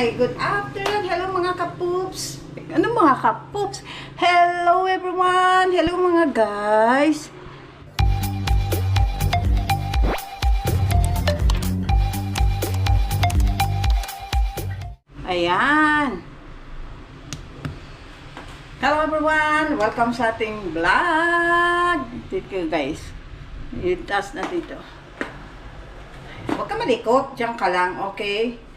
ay good afternoon. Hello mga kapoops. Ano mga kapoops? Hello everyone. Hello mga guys. Ayan. Hello everyone. Welcome sa ating vlog. Dito guys. Itas na dito. Huwag ka malikot. Diyan ka lang, okay?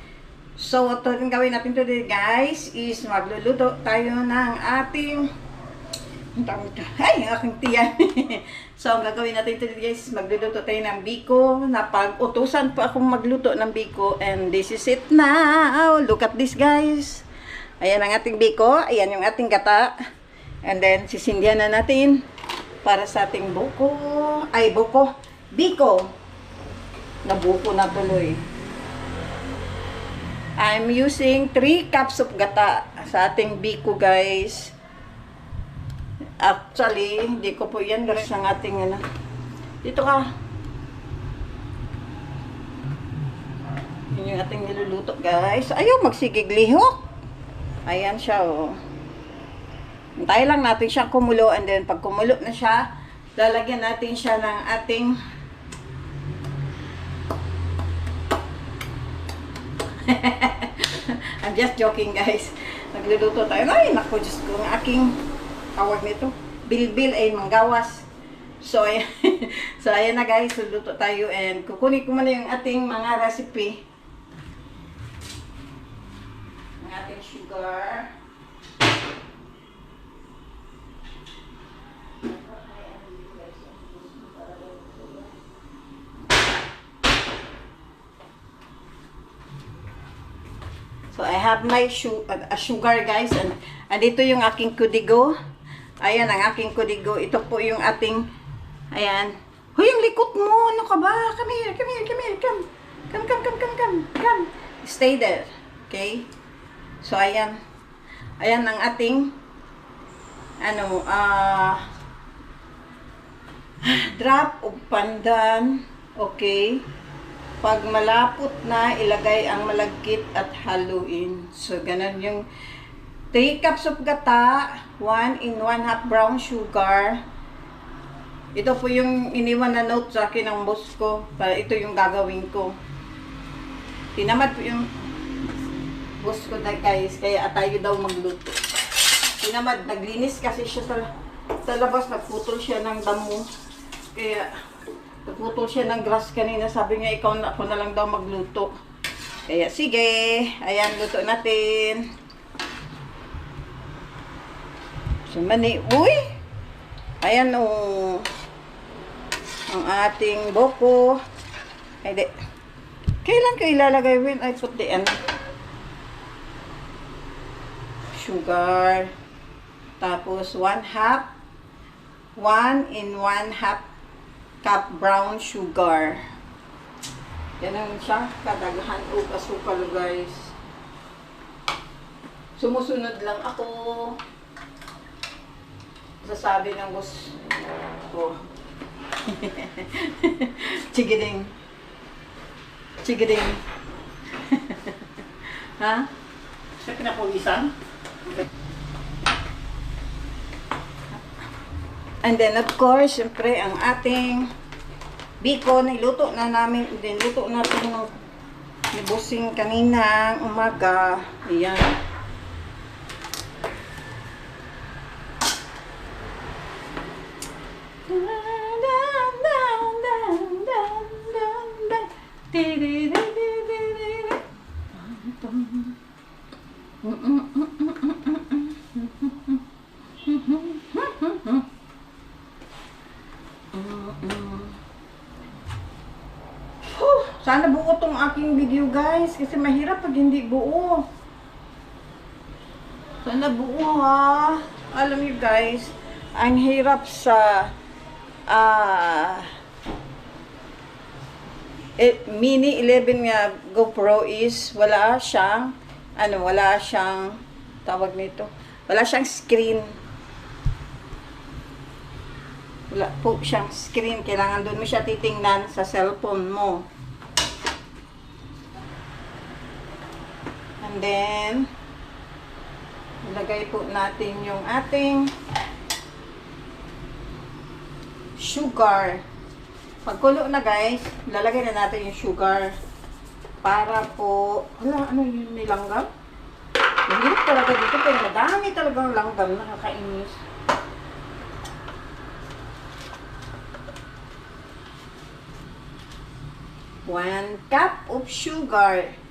So, ito rin gawin natin today, guys, is magluluto tayo ng ating? Ay, aking tiyan. so, ang gagawin natin today, guys, is magluluto tayo ng biko. Napag-utusan pa akong magluto ng biko. And this is it now. Look at this, guys. Ayan ang ating biko. Ayan yung ating gata. And then, sisindihan na natin para sa ating buko. Ay, buko. Biko. Nabuko na tuloy. I'm using 3 cups of gata sa ating biko, guys. Actually, hindi ko po yan guys ang ating ano. Dito ka. Yun yung ating niluluto, guys. Ayaw, magsigig lihok. Ayan siya, oh. Hintayin lang natin siyang kumulo and then pag kumulo na siya, lalagyan natin siya ng ating I'm just joking, guys. Nagluluto tayo. Ay, naku, Diyos ko. Ang aking tawag nito. Bilbil ay manggawas. So, ayan. so, ayan na, guys. Luluto tayo and kukunin ko muna yung ating mga recipe. Ang ating sugar. So, I have my su uh, uh, sugar, guys. And, andito yung aking kudigo. Ayan, ang aking kudigo. Ito po yung ating, ayan. Hoy, yung likot mo. Ano ka ba? Come here, come here, come here, come. Come, come, come, come, come, come. Stay there. Okay? So, ayan. Ayan ang ating, ano, ah, drop of pandan. Okay? Pag malapot na, ilagay ang malagkit at haluin. So, ganun yung 3 cups of gata, 1 in 1 half brown sugar. Ito po yung iniwan na note sa akin ng boss ko. Para ito yung gagawin ko. Tinamad po yung boss ko na guys. Kaya tayo daw magluto. Tinamad, naglinis kasi siya sa, sa labas. Nagputol siya ng damo. Kaya, Nagputol siya ng grass kanina. Sabi niya, ikaw na, ako na lang daw magluto. Kaya, sige. Ayan, luto natin. So, mani. Uy! Ayan, oh. Ang ating boko. Ay, di. Kailan ko ilalagay when I put the end? Sugar. Tapos, one half. One in one half cup brown sugar. Yan ang siya, kadaghan o asukal guys. Sumusunod lang ako. Sasabi ng boss ko. Chigiding. Chigiding. ha? Sa pinapawisan? And then, of course, syempre, ang ating biko, niluto na namin, niluto natin ng nibusing kanina umaga. Ayan. Huh, sana buo tong aking video guys kasi mahirap pag hindi buo. Sana buo ha. Alam niyo guys, ang hirap sa ah eh, Mini 11 nga GoPro is wala siyang ano, wala siyang tawag nito. Wala siyang screen. Wala po siyang screen. Kailangan doon mo siya titingnan sa cellphone mo. And then, ilagay po natin yung ating sugar. Pagkulo na guys, lalagay na natin yung sugar para po, wala, ano yung nilanggam? Mahirap talaga dito, pero madami talagang langgam, nakakainis. One cup of sugar.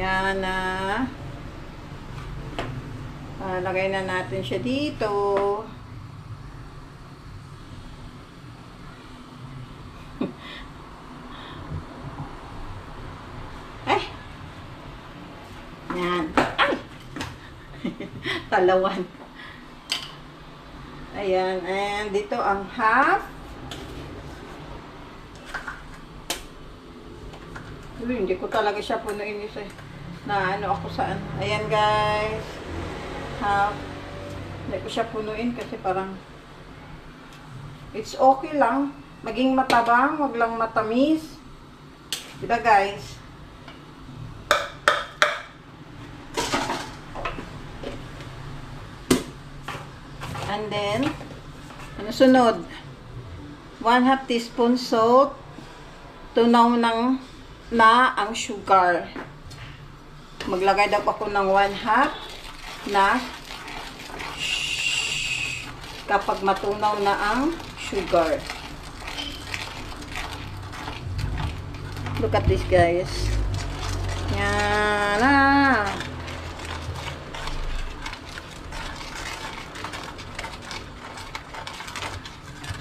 Yan na. Ah, lagay na natin siya dito. eh. Yan. Ay! Talawan. Ayan. And dito ang half. Uy, hindi ko talaga siya punuin isa. Na ano ako saan. Ayan guys. Half. Hindi ko siya punuin kasi parang it's okay lang. Maging matabang, wag lang matamis. Diba guys? And then, ano sunod? 1 half teaspoon salt. Tunaw ng na ang sugar. Maglagay daw ako ng 1 half na kapag matunaw na ang sugar. Look at this guys. Yan na.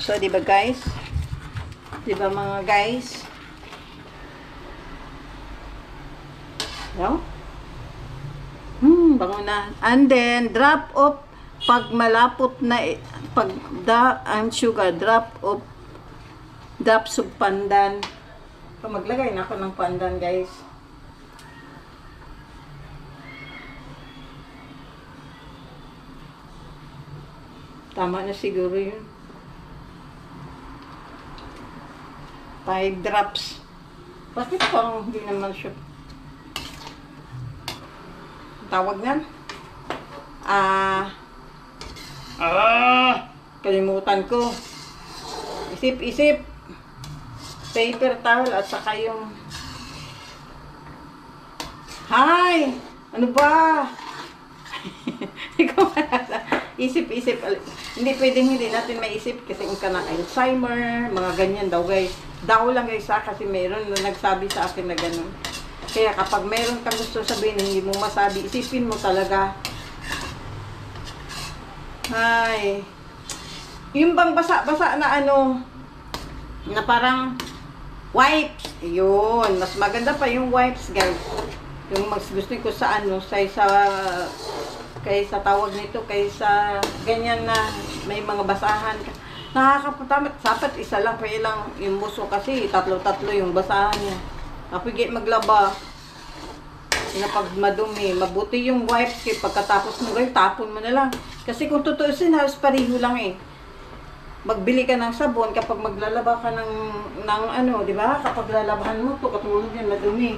So, di ba guys? Di ba mga guys? No? Hmm, bango na. And then, drop of pag malapot na, pag da, ang sugar, drop of drops of pandan. So, maglagay na ako ng pandan, guys. Tama na siguro yun. Five drops. Bakit parang hindi naman siya tawag niyan? Ah, ah, kalimutan ko. Isip-isip. Paper towel at saka yung Hi! Ano ba? Ikaw. Isip-isip. Hindi pwedeng hindi natin maisip kasi yung ka na Alzheimer, mga ganyan daw guys. Daw lang guys ha, kasi mayroon na nagsabi sa akin na ganun. Kaya kapag meron kang gusto sabihin hindi mo masabi, isipin mo talaga. Ay. Yung bang basa-basa na ano, na parang wipes. Yun. Mas maganda pa yung wipes, guys. Yung mas gusto ko sa ano, sa sa kaysa tawag nito, kaysa ganyan na may mga basahan. Nakakaputamit. Dapat isa lang, kaya lang yung buso kasi tatlo-tatlo yung basahan niya. Napigit maglaba. Na pag madumi, mabuti yung wipes kay pagkatapos mo guys, tapon mo na lang. Kasi kung tutuusin, halos pareho lang eh. Magbili ka ng sabon kapag maglalaba ka ng, ng ano, di ba? Kapag lalabahan mo to katulad yan, madumi.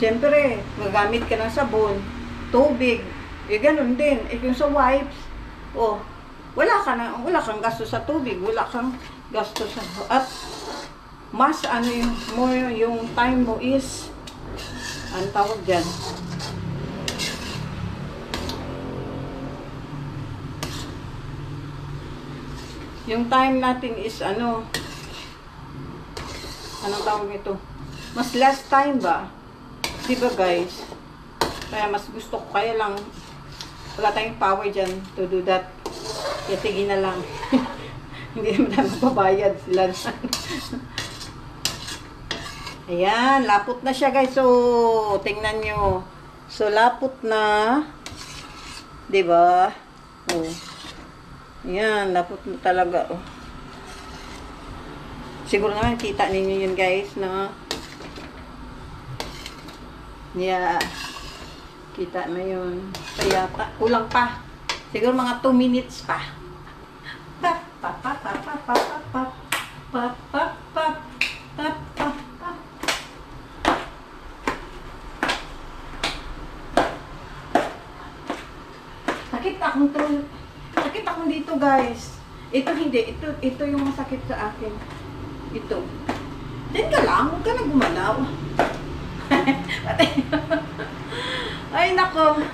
Siyempre, magamit ka ng sabon, tubig, eh ganun din. Eh yung sa wipes, oh, wala ka na, wala kang gasto sa tubig, wala kang gasto sa, at mas ano yung more yung time mo is ano tawag dyan? Yung time natin is ano? Anong tawag nito? Mas less time ba? Di guys? Kaya mas gusto ko kaya lang wala tayong power dyan to do that. Kaya sige na lang. Hindi naman tayo magbabayad sila Ayan, lapot na siya guys. So, tingnan nyo. So, lapot na. ba? Oh. Ayan, lapot na talaga. Oh. Siguro naman kita ninyo yun guys, no? Yeah. Kita na yun. Kaya pa, kulang pa. Siguro mga 2 minutes pa. Pa, pa, pa, pa, pa, pa, pa, pa, pa, Ito hindi. Ito, ito yung masakit sa akin. Ito. Diyan ka lang. Huwag ka na gumalaw. Ay, nako.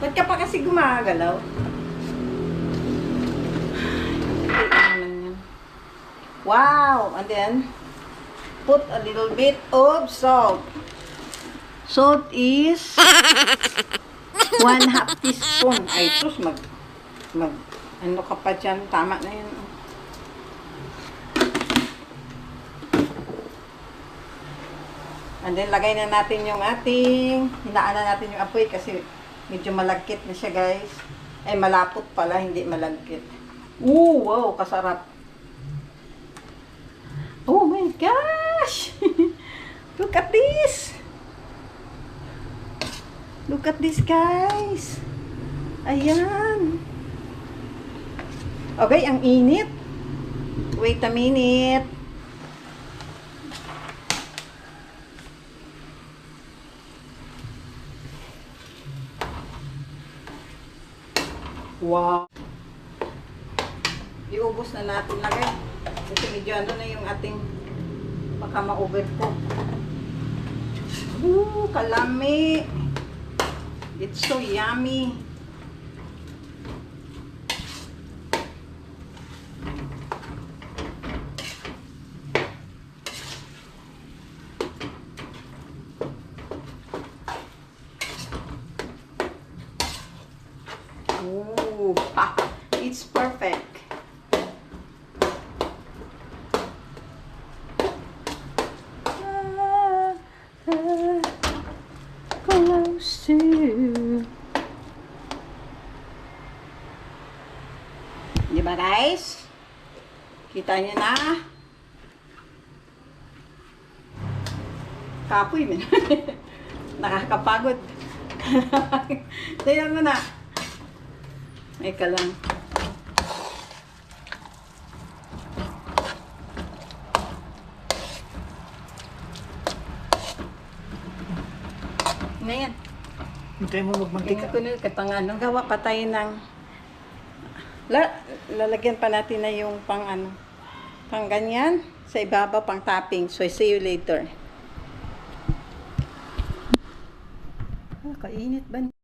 Ba't ka pa kasi gumagalaw? Wow! And then, put a little bit of salt. Salt is one half teaspoon. Ay, sus, mag, mag, ano ka pa dyan? Tama na yun. And then, lagay na natin yung ating, hinaan na natin yung apoy kasi medyo malagkit na siya, guys. Ay, malapot pala, hindi malagkit. Ooh, wow, kasarap. Oh my gosh! Look at this! Look at this, guys! Ayan! Okay, ang init. Wait a minute. Wow! Iubos na natin lagay. Kasi medyo ano na yung ating baka ma-overcook. Ooh, kalami! It's so yummy! Guys? Kita niyo na? Kapoy man. Nakakapagod. Tingnan mo na. Eka lang. Na yan. Hintay mo magmantika. Tingnan ko na katang ano, gawa pa tayo ng la, lalagyan pa natin na yung pang ano, pang ganyan sa ibabaw pang topping. So, see you later. Ah, kainit ba?